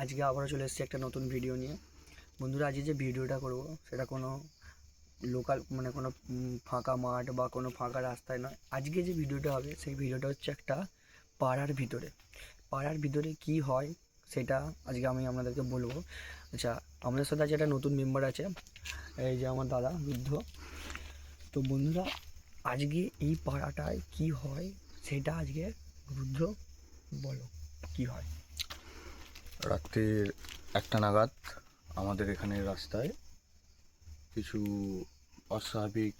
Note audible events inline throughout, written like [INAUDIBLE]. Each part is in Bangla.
আজকে আবারও চলে এসেছি একটা নতুন ভিডিও নিয়ে। বন্ধুরা, আজকে যে ভিডিওটা করব, সেটা কোনো লোকাল মানে কোনো ফাঁকা মাঠ বা কোনো ফাঁকা রাস্তায় নয়। আজকে যে ভিডিওটা হবে, সেই ভিডিওটা হচ্ছে একটা পাড়ার ভিতরে। পাড়ার ভিতরে কি হয়, সেটা আজকে আমি আপনাদেরকে বলব। আচ্ছা আমাদের সাথে আজকে একটা নতুন মেম্বার আছে, এই যে আমার দাদা বৃদ্ধ। তো বন্ধুরা, আজকে এই পাড়াটায় কি হয়, সেটা আজকে রুদ্র বলো, কি হয়? রাত্রির একটা নাগাদ আমাদের এখানে রাস্তায় কিছু অস্বাভাবিক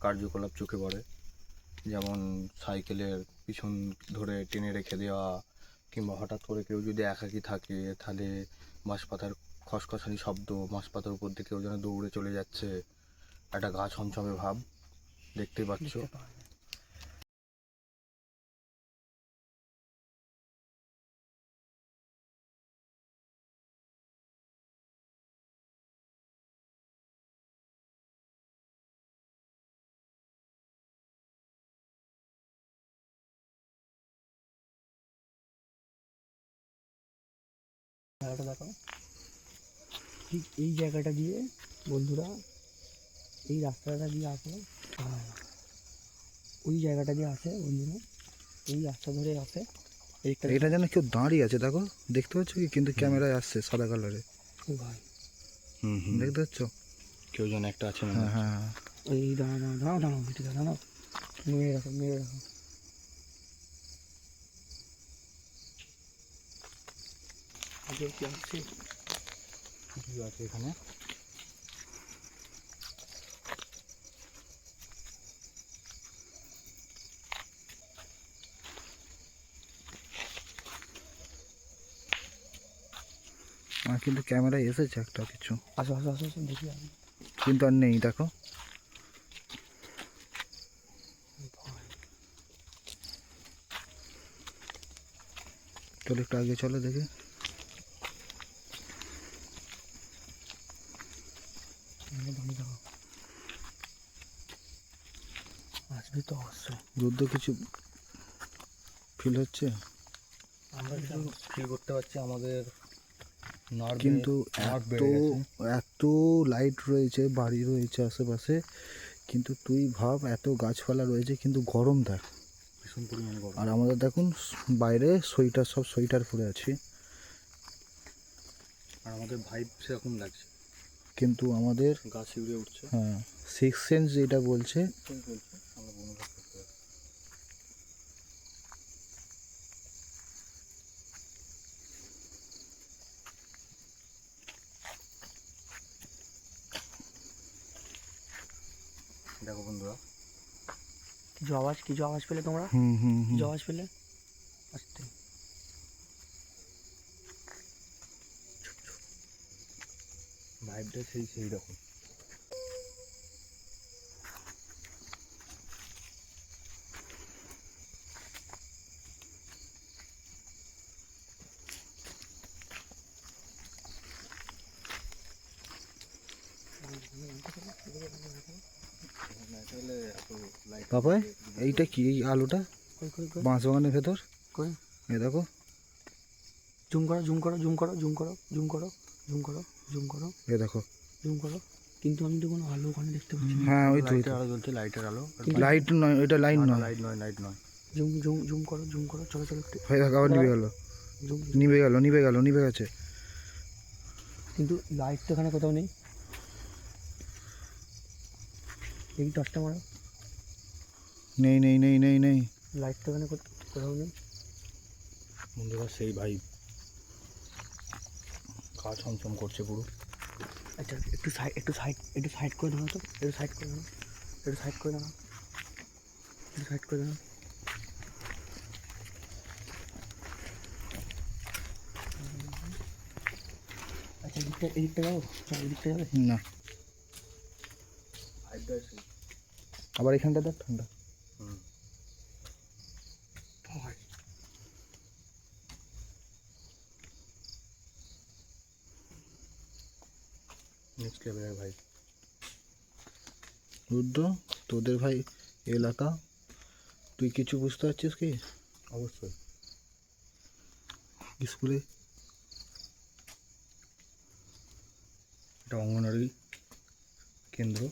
কার্যকলাপ চোখে পড়ে। যেমন সাইকেলের পিছন ধরে টেনে রেখে দেওয়া কিংবা হঠাৎ করে কেউ যদি একাকি থাকে, তাহলে বাঁশপাতার খসখসানি শব্দ, বাঁশপাতার উপর দিয়ে কেউ যেন দৌড়ে চলে যাচ্ছে। একটা গা ছমছমে ভাব দেখতেই পাচ্ছ। জায়গাটা দেখো ঠিক এই জায়গাটা দিয়ে বন্ধুরা এই রাস্তাটা দিয়ে আসে। আর ওই জায়গাটা দিয়ে আসে বন্ধুরা। এই রাস্তা ধরে আসে। এইটা এটা যেন কেউ দাঁড়িয়ে আছে দেখো। দেখতে পাচ্ছ কি? কিন্তু ক্যামেরায় আসছে সাদা কালারে ও ভাই। হুম হুম। দেখতে পাচ্ছ? কেউ যেন একটা আছে মনে হ্যাঁ হয়। হ্যাঁ। ওই দাঁড়াও দাঁড়াও দাঁড়াও দাঁড়াও ঠিক আছে দাঁড়াও। মেরে রাখো মেরে রাখো। আগে কি আসছে কি আছে এখানে? আমার কিন্তু ক্যামেরায় এসেছে একটা কিছু। আসো আসো আসো আসো দেখি কিন্তু আর নেই দেখো। চলো একটু আগে চলো দেখে আমি দাঁড়িয়ে থাকো আসবে তো অবশ্যই। যুদ্ধ কিছু ফিল হচ্ছে? আমরা কিছু ফিল করতে পারছি আমাদের কিন্তু এত এত লাইট রয়েছে বাড়ি রয়েছে আশেপাশে কিন্তু তুই ভাব এত গাছপালা রয়েছে কিন্তু গরম দেখ। ভীষণ পরিমাণে গরম। আর আমাদের দেখুন বাইরে সোয়েটার সব সোয়েটার পরে আছি। আর আমাদের ভাইব সেরকম লাগছে। কিন্তু আমাদের গা শিউরে উঠছে। হ্যাঁ সিক্স সেন্স যেটা বলছে দেখো বন্ধুরা। কিছু আওয়াজ কিছু আওয়াজ পেলে তোমরা? হুম হুম হুম। কিছু আওয়াজ পেলে আসতে ভাইবটা সেই সেই রকম। বাবাই এইটা কি এই আলুটা? বাঁশ বাগানের ভেতর? এ দেখো। জুম করো জুম করো জুম করো জুম করো জুম করো। জুম করো জুম করো। এ দেখো। জুম করো। কিন্তু আমি তো কোনো আলো ওখানে দেখতে পাচ্ছি না। হ্যাঁ ওই তো লাইটের আলো জ্বলছে লাইটের আলো। লাইট নয় এটা লাইন নয়। লাইট নয় লাইট নয়। জুম জুম জুম করো জুম করো চলো চলো একটু। হয়ে দেখো আবার নিভে গেল। জুম নিভে গেল নিভে গেল নিভে গেছে। কিন্তু লাইট তো এখানে কোথাও নেই। এই টর্চটা মারো। নেই নেই নেই নেই নেই। লাইট তো এখানে কোথ- কোথাও নেই। বন্ধুরা সেই ভাই গা ছমছম করছে পুরো। আচ্ছা একটু সাইড একটু সাইড একটু সাইড করে দাও তো একটু সাইড করে দাও একটু সাইড করে দাও একটু সাইড করে দাও। আচ্ছা এদিকটা এদিকটা যাব? চল এদিকটা যাবে? না। আবার এখানটা দেখ ঠান্ডা। নেক্সট লেভেলের ভাই। রুদ্র তোদের ভাই এলাকা তুই কিছু বুঝতে পারছিস কি? অবশ্যই। স্কুলে? এটা অঙ্গনওয়াড়ি কেন্দ্র।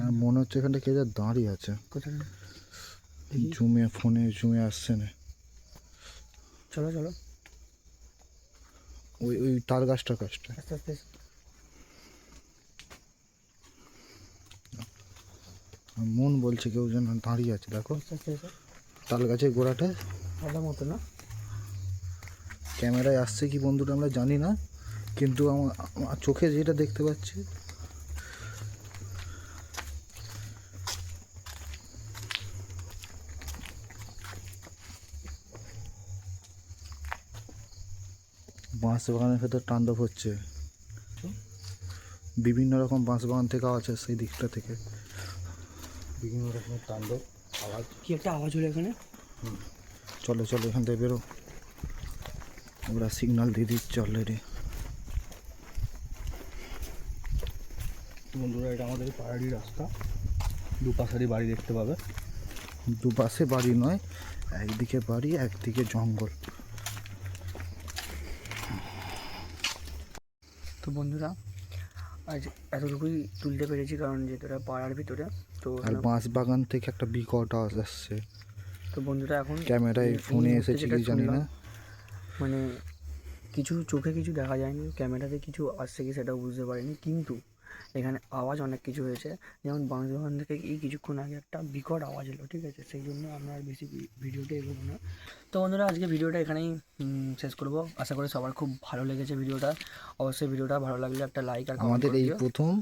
আর মনে হচ্ছে এখানটা কে যা দাঁড়িয়ে আছে। কোথায়? জুমে ফোনে জুমে আসছে না। চলো চলো। ওই ওই তার গাছটা আস্তে আস্তে। মন বলছে কেউ যেন দাঁড়িয়ে আছে দেখো। তাল গাছের গোড়াটা। ভালো মতো না? ক্যামেরায় আসছে কি বন্ধুটা আমরা জানি না কিন্তু আমার আমার চোখে যেটা দেখতে পাচ্ছি। বাঁশ বাগানের ভেতর তাণ্ডব হচ্ছে। বিভিন্ন রকম বাঁশ বাগান থেকে আওয়াজ আছে সেই দিকটা থেকে। বিভিন্ন রকমের তাণ্ডব আওয়াজ। কি একটা আওয়াজ হলো এখানে? চলো চলো এখান থেকে বেরো। ওরা সিগন্যাল দিয়ে দিচ্ছে অলরেডি বন্ধুরা এটা আমাদের পাহাড়ি রাস্তা। দুপাশারি বাড়ি দেখতে পাবে। দুপাশে বাড়ি নয় একদিকে বাড়ি একদিকে জঙ্গল। তো বন্ধুরা আজ এতটুকুই তুলতে পেরেছি কারণ যেহেতু এটা পাড়ার ভিতরে তো আর বাঁশ বাগান থেকে একটা বিকট আওয়াজ আসছে। তো বন্ধুরা এখন ক্যামেরায় ফোনে এসেছে কি জানি না। মানে কিছু চোখে কিছু দেখা যায়নি ক্যামেরাতে কিছু আসছে কি সেটাও বুঝতে পারিনি কিন্তু এখানে আওয়াজ অনেক কিছু হয়েছে। যেমন বাঁশবাগান থেকে এই কিছুক্ষণ আগে একটা বিকট আওয়াজ এলো ঠিক আছে? সেই জন্য আমরা আর বেশি ভিডিওটা এগোবো না। তো বন্ধুরা আজকে ভিডিওটা এখানেই শেষ করব। আশা করি সবার খুব ভালো লেগেছে ভিডিওটা। অবশ্যই ভিডিওটা ভালো লাগলে একটা লাইক আর আমাদের এই প্রথম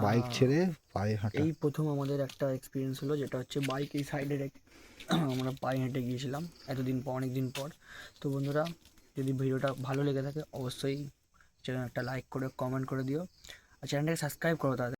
বাইক ছেড়ে পায়ে হাঁটা। এই প্রথম আমাদের একটা এক্সপিরিয়েন্স হলো যেটা হচ্ছে বাইক এই সাইডে [CLEARS THROAT] আমরা পায়ে হেঁটে গিয়েছিলাম এতদিন পর অনেক দিন পর। তো বন্ধুরা যদি ভিডিওটা ভালো লেগে থাকে অবশ্যই চ্যানেল একটা লাইক করে কমেন্ট করে দিও। আর চ্যানেলটাকে সাবস্ক্রাইব করো তাদের